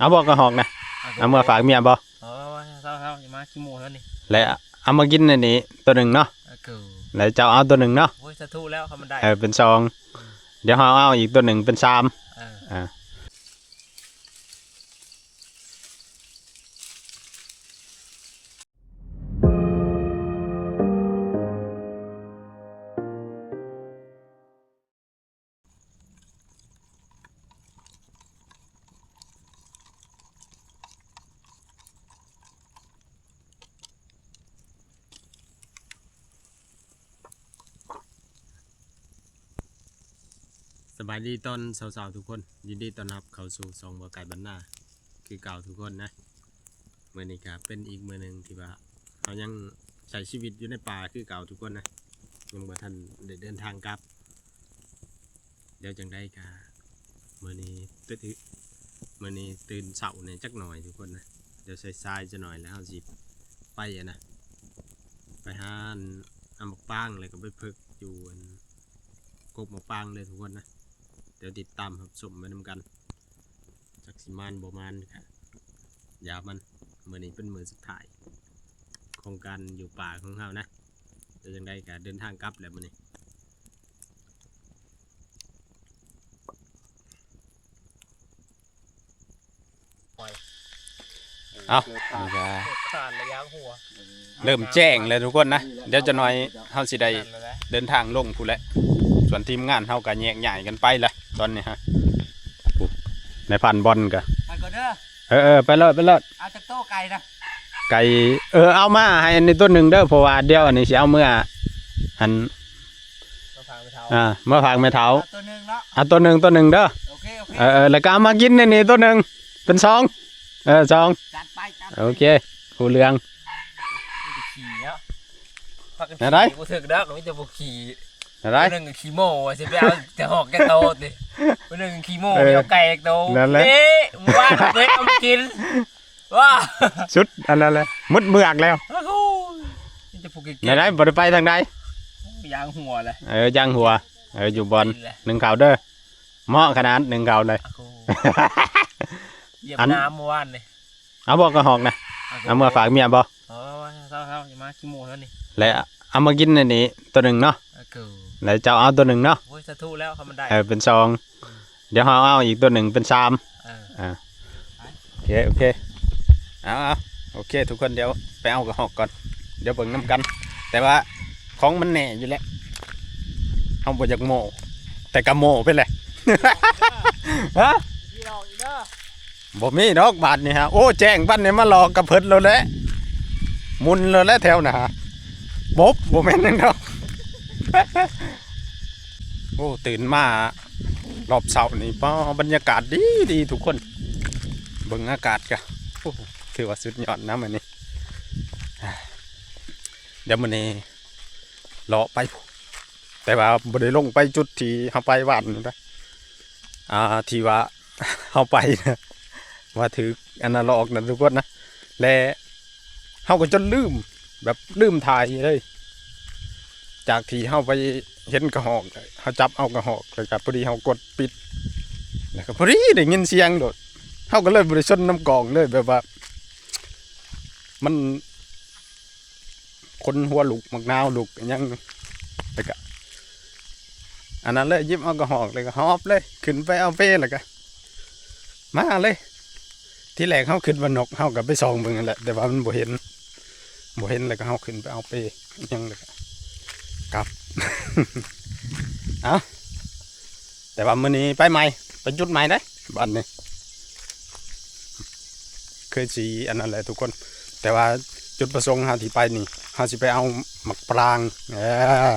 เอาบอกกระหอกนะเอาเมื่อฝากเมียบ่เออเศร้าเศร้าอย่ามาขี้โมงแล้วนี่และเอามากินในนี้ตัวหนึ่งเนาะเออเกูแล้วเจ้าเอาตัวหนึ่งเนาะโอ้ยสะทุแล้วเขามันได้เออเป็นสอง เดี๋ยวเราเอาอีกตัวหนึ่งเป็นสามเอออ่า สบายดีตอนสาวๆทุกคน ยินดีต้อนรับเข้าสู่ซองบัวไก่บรรณาคือเก่าทุกคนนะเมื่อนี้ครับเป็นอีกมือหนึ่งที่ว่าเขายังใช้ชีวิตอยู่ในป่าคือเก่าทุกคนนะยังบ่ทันได้เดินทางกลับ เดี๋ยวจังได้กะมื่อนี้ตื่นเมื่อนี้ตื่นเสาเนี่ยจักหน่อยทุกคนนะเดี๋ยวใส่ทรายจะหน่อยแล้วเอาสิไปอะนะไปหาอันอาหมกป้างเลยก็ไปพึกอยู่อันกบหมกป้างเลยทุกคนนะ เดี๋ยวติดตามครับชมไปนำกันจักสิมานบมานค่ะยามันเมื่อนี้เป็นมือสุดท้ายโครงการอยู่ป่าของเขานะจะยังได้การเดินทางกลับแล้วมื่อนี้เอาขาดระยะหัวเริ่มแจ้งเลยทุกคนนะ เดี๋ยวจะหน่อยเฮาสิได้นั่นเลยนะเดินทางลงผู้นแหละส่วนทีมงานเฮาก็แยกย้ายกันไปแหละ ตอนนี้ฮะปุ๊บในพันบอลกะไปก่อนเด้อเออเออไปเลยไปเลยเอาจากโต๊ะไก่นะไก่เออเอามาให้อันนี้ตัวหนึ่งเด้อเพราะว่าเดี๋ยวอันนี้สิเอาเมื่อหันมาฟังไปเท้าอ่าเมื่อฝากแม่เท้าเอาตัวหนึงเนาะเอาตัวหนึ่งตัวหนึ่งเด้อโอเคโอเคเออเออแล้วก็เอามากินในนี้ตัวหนึ่งเป็นสองเออสองจัดไปจัดไปโอเคผู้เรืองนี่จะขี่เนาะพักกันไหนขี่กูถึกเด้อก็มีแต่บุขี่ อะไรคนหนึ่งขี่โม่อะสิไปเอาแต่หอกแกโตดิคนหนึ่งขี่โม่เออเดียวไก่โตนั่นแหละ เอ๊ะหมู่บ้านเว้ยเอามากินว้าชุดอันนั้นเลยมุดเมือกแล้วโอ้โหนี่จะผูกเก่งไหนไหนบ่ได้ไปทางใดยางหัวเลยเออยังหัวเอออยู่บอลกินเลยหนึ่งข่าวเด้อเหมาะขนาดหนึ่งข่าวเลย โอ้โหเหยียบอัน น้ำเมื่อวานเลยเอาบอกกระหอกนะเอาเมื่อฝากเมียบ่ เออเศร้าเศร้าอย่ามาขี้โมงแล้วนี่และเอามากินในนี้ตัวหนึ่งเนาะ เออเกูแล้วเจ้าเอาตัวหนึ่งเนาะโอ้ยสะทุแล้วเขามันได้เออเป็นสองเดี๋ยวเราเอาอีกตัวหนึ่งเป็นสามเออโอเคโอเคเอาเอาโอเค ทุกคนเดี๋ยวไปเอากระหอกก่อน เดี๋ยวเบิ่งน้ำกัน แต่ว่าของมันแน่อยู่แล้วเอาบ่จากโมแต่กะโมไปเลยฮะพี่ดอกอีกเด้อบ่มีดอกบาทนี่ฮะโอ้แจ้งปันเนี่ยมาหลอกกระเพิดแล้วแหละมุนแล้วแหละแถวน่ะฮะบบบ่แม่นนั่นดอก โอ้ตื่นมารอบเสาร์นี่ป้อบรรยากาศดีดีทุกคนเบิ่งอากาศกะถือว่าสุดยอดนะมันนี้ เดี๋ยวมันนี้รอไป แต่ว่าบ่ได้ลงไปจุดที่เฮาไปวานนี่นะอ่าที่ว่าเฮาไปนะว่าถืออนาล็อกนะทุกคนนะและเฮาก็จนลืมแบบลืมถ่ายเลย จากที่เฮาไปเห็นกระหอกเฮาจับเอากระหอกแล้วก็พอดีเฮากดปิดแล้วก็พอดีได้ยินเสียงโดดเฮาก็เลยบริชนน้ำกองเลยแบบว่า มัน คนหัวลุกมักนาวลุกอิหยังแล้วก็อันนั้นเลยยิบเอากระหอกเลยก็หอบเลย ขึ้นไปเอาเป้แล้วก็มาเลย ที่แรกเขาขึ้นว่านกเขากับไปส่องเบิ่งนั่นแหละแต่ว่ามันบ่เห็นบ่เห็นแล้วก็เขาขึ้นไปเอาไปยังเลย ก็กลับ เอาแต่ว่ามื้อนี้ไปใหม่ไปจุดใหม่ได้บ้านนี้เคยสีอันนั้นแหละทุกคน แต่ว่าจุดประสงค์เฮาที่ไปนี่เฮาสิไปเอาหมักปรางเออ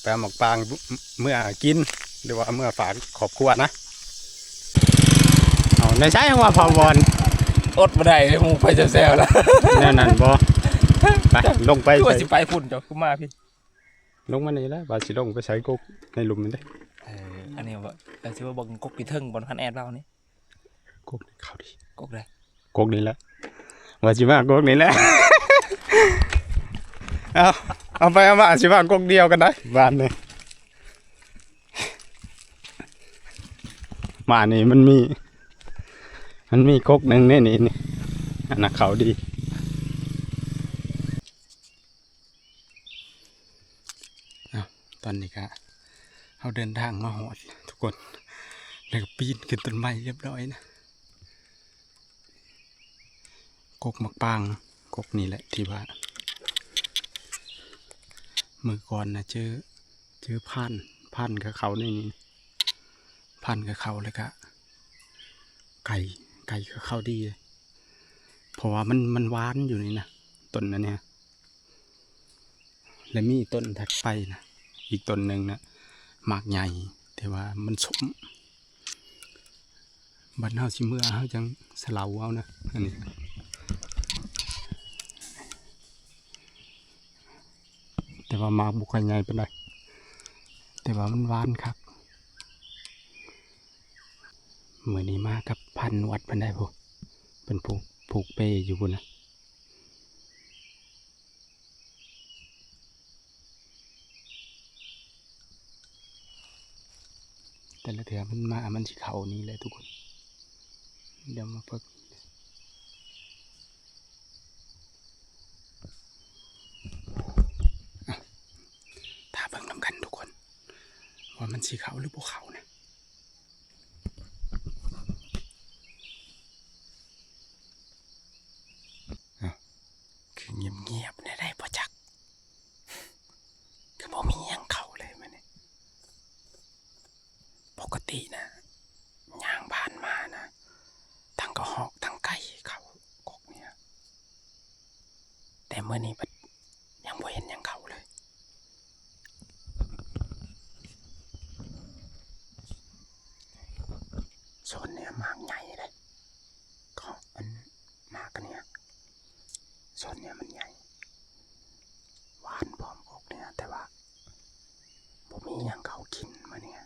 ไปเอาหมักปรางเมื่อกิน หรือว่าเมื่อฝากครอบครัวนะเอาในใช้คำว่าพอบอลอดมาได้เลยหมูไปแซวๆแล้วแน่นั่นบอไปลงไปตัวใส่สิไปพุ่นเจ้าขึ้นมาพี่ ลงมานี่แล้วบาสิลงไปใส่กุ๊กในหลุมนี่ได้เอออันนี้ว่าแต่ที่ว่าบังกกปีเทิงบนคันแอดเรานี่กุ๊กนี่เขาดีกกได้กุ๊กนี่แหละว่าสิมากุ๊กนี่แหละเอาเอาไปเอามาสิมากุ๊กเดียวกันได้บ้านนี่มานี่มันมี มันมีกกหนึ่งนี่นี่นี่อันนั้นเขาดี เอา ตอนนี้ก็เราเดินทางมาหอดทุกคนแล้วก็ปีนขึ้นต้นไม้เรียบร้อยนะกกมักปางกกนี่แหละที่ว่ามือก่อนนะเจอเจอพันพันกับเขาในนี่พันกับเขาแล้วก็ไก่ไก่กับเขาดีเลยเพราะว่ามันมันหวานอยู่นี่นะต้นนั้นเนี่ยและมีต้นถัดไปนะ อีกต้นหนึ่งนะมากใหญ่ แต่ว่ามันสมบันเฮาสิเมื่อเฮาจังสลาวเอานะอันนี้แต่ว่ามากบุกใหญ่ไปหน่อยแต่ว่ามันหวานครับเหมือนนี้มากับพันวัดพันได้พอเป็นผูกผูกเปอยู่บนนะ แต่ละเถือมันมา มันสิเขานี้เลยทุกคน เดี๋ยวมาเพิกอะถ้าเบิ่งน้ำกันทุกคน ว่ามันสีเขาหรือพวกเขาเนี่ยอะคือเงียบๆเนี่ยได้พอจัก คือบ่มีหยังเขาเลยมันนี่ ปกตินะย่างผ่านมานะทั้ง ก็หอกทั้งไก่เขากกเนี่ยแต่เมื่อนี้บัดยังบ่เห็นหยังเขาเลยโซนเนี่ยมากใหญ่เลยก็มันมากกันเนี่ยโซนเนี่ยมันใหญ่หวานพร้อมกกเนี่ย แต่ว่าบ่มีหยังเขากินมาเนี่ย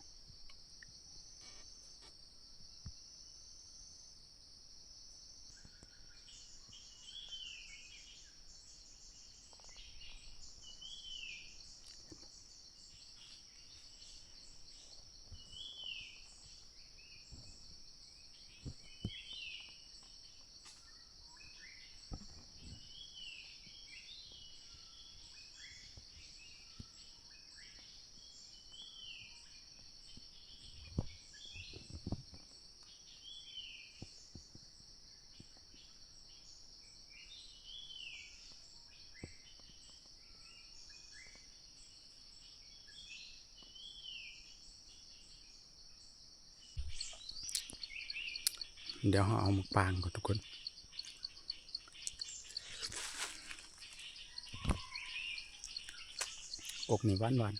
เดี๋ยวเราเอามาปางก่อนทุกคนอกนี่หวานหวาน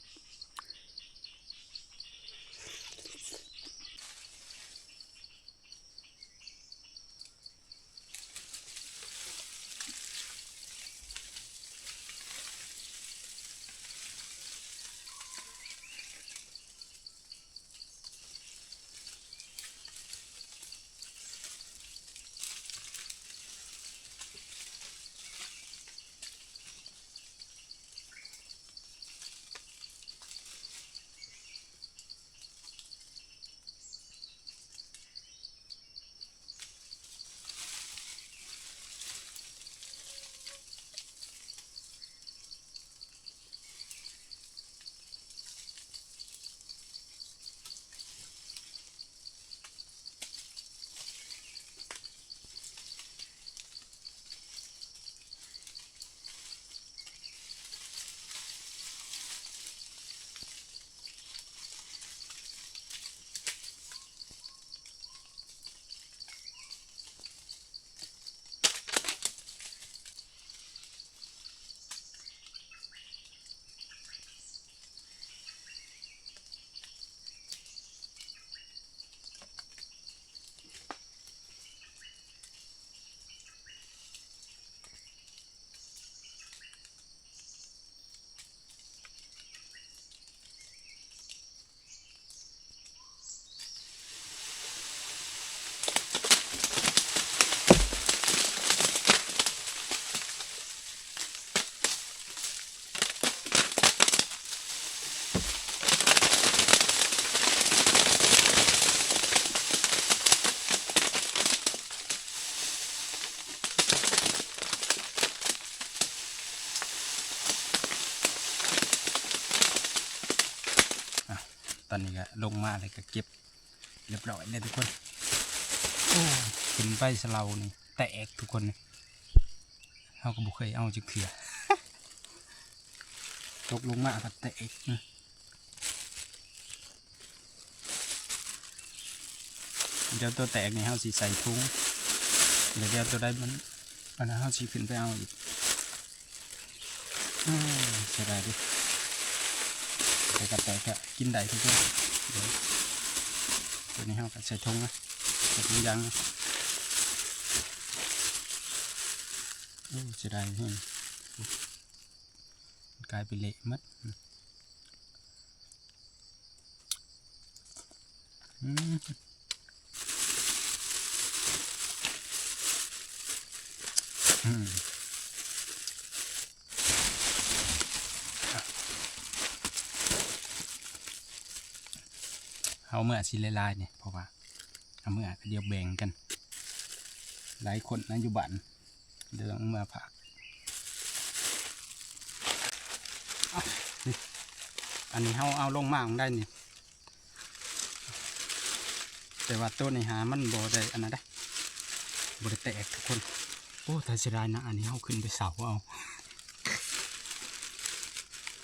อนนี้ก็ลงมาเลยก็เก็บเรียบร้อยเลยทุกคนโอ้ขึ้นไปสะเลานี่แตกทุกคนนี่เขาก็บุเคยเอาจักเถื่อตกลงมาก็แตกนะเดี๋ยวตัวแตกนี่เขาสิใส่ถุงเดี๋ยวเดี๋ยวตัวได้มันอันนั้นเขาสิขึ้นไปเอาอีกอืมเสียดายดิ แต่กับแต่ก็กินได้ทุกคนเดี๋ยวตัวนี้เขาก็ใส่ถุงนะใส่ถุงยางนะโอ้เสียดายแฮงกลายเป็นเละมัดอืมอืม เอาเมื่อสิลายๆเนี่ยเพราะว่าเอาเมื่อเดียวแบ่งกัน หลายคนนะอยู่บ้านเดืองเมื่อผักอันนี้เขาเอาลงมาของได้นี่แต่ว่าตัวนี้หามันบ่ได้อันนั้นได้บ่ได้แตกทุกคนโอ้แต่เสียดายนะอันนี้เขาขึ้นไปเสาเอา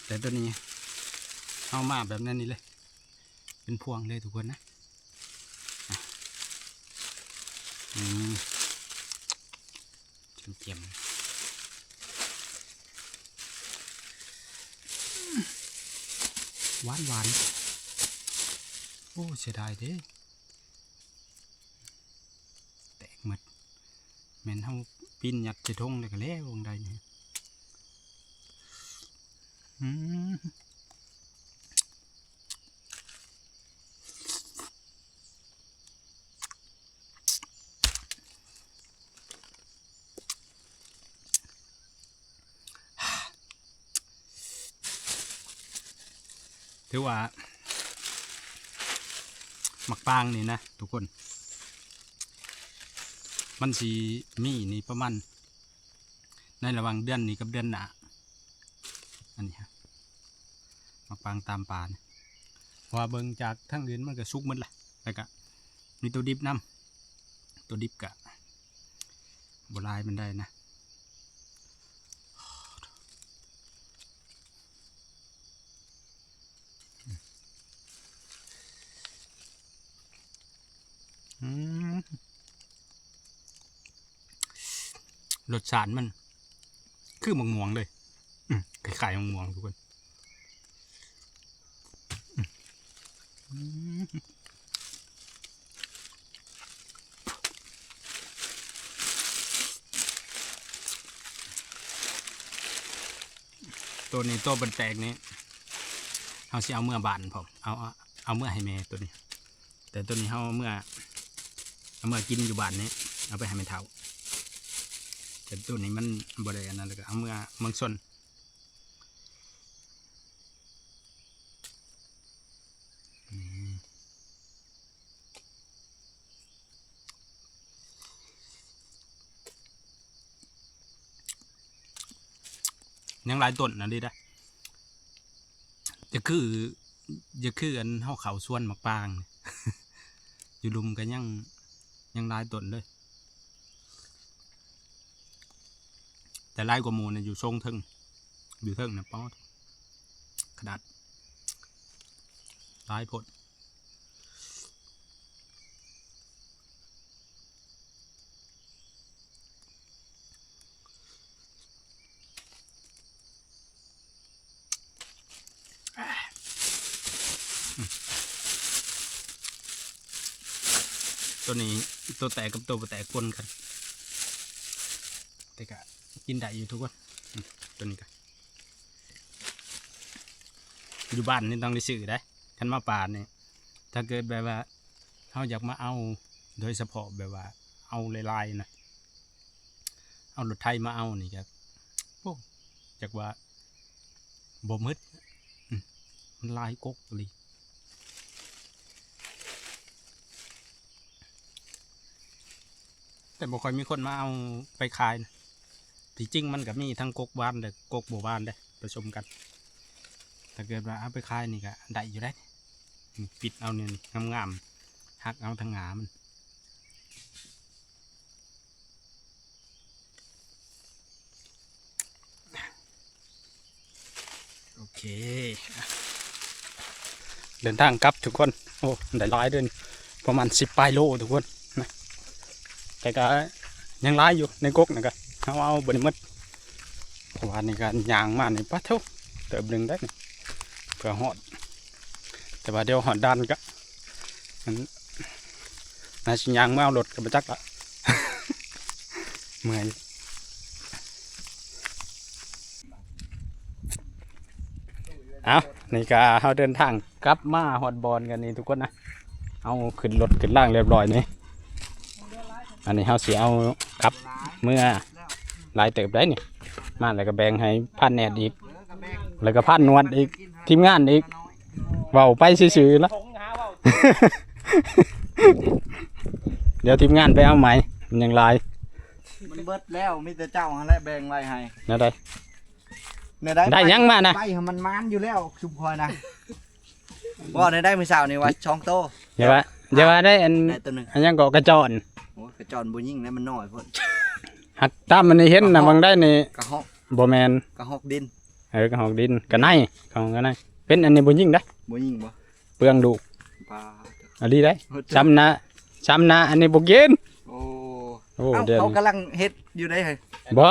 แต่ตัวนี้เอามาแบบนั้นนี่เลย เป็นพวงเลยทุกคนนะอืมเจียมหวานหวานโอ้เสียดายเด้แตกหมดแม่นเฮาปีนยัดใส่ทงเลยก็แล้ววงใดนี่อืม ถือว่าหมักปางนี่นะทุกคน มันสีมีนี่ประมาณในระหว่างเดือนนี้กับเดือนหน้าอันนี้ฮะหมักปางตามป่านะว่าเบิ่งจากทั้งอื่นมันก็สุกหมดแหละแล้วก็มีตัวดิบนํตัวดิบกะบหลายมันได้นะ อืม รสชาติมัน คือมังม่วงเลยอืมคล้ายๆมังม่วงทุกคนตัวนี้ตัวบันแตกนี้เอาสิเอาเมื่อบานผมเอาเอาเมื่อให้แม่ตัวนี้ แต่ตัวนี้เขาเอาเมื่อเอาเมื่อกินอยู่บานนี้ เอาไปให้มันเท่า แต่ตัวนี้มันบริเวณนั้นเลยก็เอาเมื่อเมืองสนยังหลายต้นนะดิได้จะคือจะคืออันเฮาเขาส่วนมักปาง อยู่ลุมกันยังยังหลายต้นเลย แต่หลายกว่ามูเนี่ยอยู่ทรงทึงอยู่ทึงนะป๊อดขนาดหลายพดตัวนี้ตัวแตกกับตัวแตกปนกันแต่ก็ กินได้อยู่ทุกคนตัวนี้ก็อยู่บ้านนี่ต้องได้ซื้อได้คันมาป่าเนี่ยถ้าเกิดแบบว่าเขาอยากมาเอาโดยเฉพาะแบบว่า เอาลายๆนะเอารถไทยมาเอานี่ก็โอ้จากว่าบ่มืดอืมมันลายกกเลยแต่บ่ค่อยมีคนมาเอาไปขายนะ ที่จริงมันก็มีทั้งกกบ้านและกกกบัวบ้านได้ผสมกัน ถ้าเกิดว่าเอาไปขายนี่ก็ได้อยู่ได้ปิดเอาเนี่ยนงามๆหักเอาทางหงามันโอเค เดินทางกลับทุกคน โอ้ได้หลายเดินประมาณสิบปลายโลทุกคนนะแต่ก็ยังหลายอยู่ในกกนะก็ เอาเอาบริมัดเพราะว่านี่ก็ยางมาในป้าเท่าเติมหนึ่งได้เพื่อหอด แต่ว่าเดี๋ยวหอดดันก็มันน่าชิยางมาเอารถกับจักละเมื่อยเอานี่ก็เราเดินทางกลับมาฮอดบอลกันนี่ทุกคนนะ เอาขึ้นรถขึ้นล่างเรียบร้อยนี่อันนี้เราสิเอากลับเมื่อ หลายเติบได้นี่มาแล้วก็แบ่งให้พันแนดอีก แล้วก็พันนวดอีกทีมงานอีกเว้าไปซื่อๆแล้วเดี๋ยวทีมงานไปเอาไหมมันยังหลายมันเบิดแล้วมีแต่เจ้าหั่นแหละแบ่งไว้ให้นะได้เนี่ยได้ได้ยังมานะไปให้มันมานอยู่แล้วชุมพรนะว่าในได้มื้อเช้านี่ว่าช่องโตอย่าว่าอย่าว่าได้อันได้ตัวหนึงอันยังก็กระจอนโอ้ยกระจอนบ่ยิ่งนะมันน้อยพุ่น หักตามมันนี่เห็นนะบางได้นี่กระหอกบ่แมนกระหอกดินเออกระหอกดินกระไนกระหอกกระไนเป็นอันนี้บ่ยิ่งได้บ่ยิ่งบ่เปลืองดูกปลาอันนี้ได้ซ้ำนะซ้ำนะอันนี้บ่กินโอ้โอ้เอ้าเดี๋ยวเขากำลังเฮ็ดอยู่ได้เฮ้ยบ่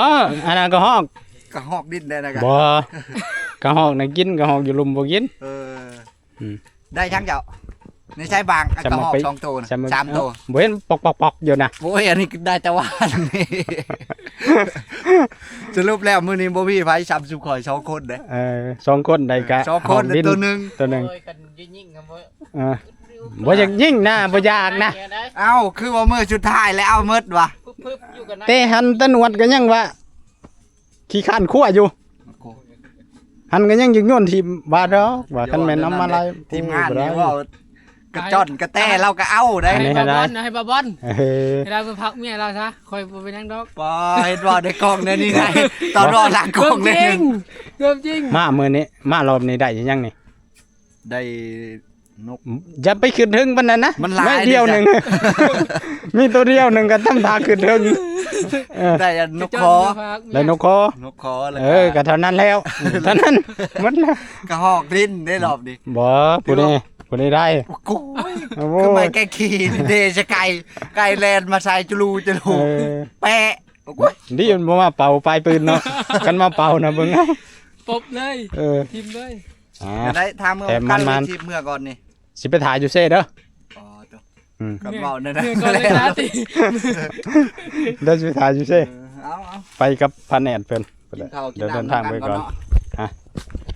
อันนั้นกระหอกกระหอกดินได้นะกะบ่กระหอกน่ะกินกระหอกอยู่ลุมบ่กินเอออมได้ช่างเจ้าในใช้บางอะจำกระมาหอกไปสองตัวนะซ้ำสามตัวเอ้บ่เห็นปอกๆๆอยู่นะโอ้ยอันนี้ได้แต่ว่านี่สรุปแล้วมื้อนี้บ่มีไผซ้ำสุข่อยสองคนเด้เออสองคนได้กะสองคนหกดินตัวหนึงตัวหนึงโอ้ยกันยิ่งๆกันบ่เออบ่อยากยิ่งนะบ่อยากนะได้เอ้าคือว่ามื้อสุดท้ายแล้วเอาหมดว่ะปึ๊บๆอยู่กันนะแต่หันตะหนวดก็ยังว่าขี้ข้านคั่วอยู่หันก็ยังยึกโยนทีมบาดอกว่าคันแม่นเอามาลายทีมงานโอ้บ่ได้นี่ว่า กระจ้อนกระแต้เราก็เอาได้อันนี้ให้บาบอลนะให้บาบอลเออให้เราไปพักเมียเราซะคอยบ่ไปนั่งดอกปอเห็นว่าในกล้องเนี่ยนี่ไงตอนรอหลังกล้องจเนี่ยริงเริ่มจริงมามื้อนี้มารอบนี้ได้ยังนี่ได้นกอย่าไปขึ้นถึงปานนั้นนะมันหลายไเดียวหนึงมีตัวเดียวหนึงก็ทำทาขึ้นถึงเออได้อันนกคอพักเมียได้นกคอนกคอแล้วเออก็เท่านั้นแล้วเท่านั้นหมดแล้วกระหอกดินได้รอบดิบ่ผู้นี้ ผู้นี้ได้โอ้โหโอ้โห คือไม่แกขี่นี่เดชะไก่ไก่แลนมาใส่จลูจลูเออ แปะโอ้โหดีมันบ่มาเป่าปลายปืนเนาะกันมาเป่านะเบิ่งเอาปบเลย เออทีมเลย อ่าจะได้ทำเมื่อแต่มันกัมันนทีเมื่อก่อนนี่สิไปถ่ายอยู่เซ่เด้ออ๋อตัวอืมกับเบาเนี่ยนะเมื่อก่อนเลยนะติเดี๋ยวสิไปถ่ายอยู่เซ่เออเอาเอาไปกับพันแอดเพิ่นกินข้าวกินเดี๋ยวเดินน้ำทางไปก่อน เาะ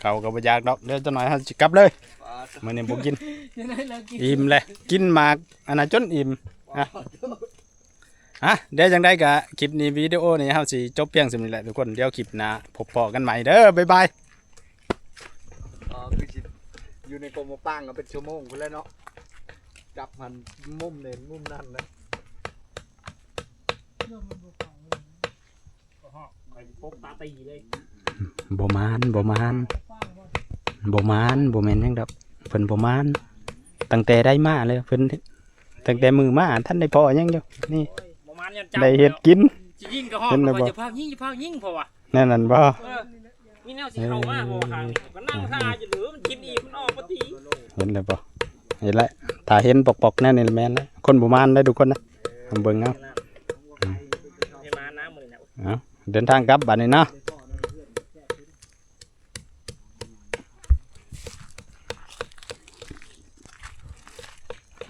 เขาก็บ่อยากดอกเดี๋ยวจะหน่อยเฮาสิกลับเลยอ๋อ มื้อนี้บ่กิน ยังไงเรากินอิ่มเลยกินหมากอันน่ะจนอิ่มอะอะเดี๋ยวจังได้กะคลิปนี้วิดีโอนี้เฮาสิจบเพียงสำนี้แหละทุกคนเดี๋ยวคลิปหน้าพบปอกันใหม่เด้อบ๊ายบายอ๋อคือสิอยู่ในกรมปังก็เป็นชั่วโมงคุณแล้วเนาะจับมันมุมเน้นมุมนั่นเลยบ่มานบ่มานบ่มานบ่แม่นหยังดอก เพิ่นบ่มานตั้งแต่ได้มาเลยเพิ่นตั้งแต่มือมาท่านได้พอหยังอยู่นี่ประมาณยันจับได้เฮ็ดกินจะยิงก็ห้องเห็นไหมว่าบ่จะพายิงจะพายิงเพราะว่าแน่นั่นบ่เออมีแนวสิเข้ามาบ่ทางนี้ก็นั่งท่าอยู่หรือมันกินอีกมันออกบ่ตีเห็นแล้วบ่เห็นแล้วถ้าเห็นปอกๆแน่นี่แม่นแล้วคนบ่มานได้ทุกคนนะเอาเบิ่งเอาให้มาน้ำมื้อนี้เอาเดินทางกลับบัดนี้เนาะ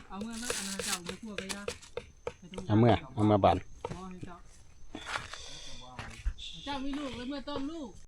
เอาเมื่อนะอันนั้นเจ้าไปคั่วกันยา เอาเมื่อเอามาบัน เจ้ามีลูกแล้วเมื่อต้มลูก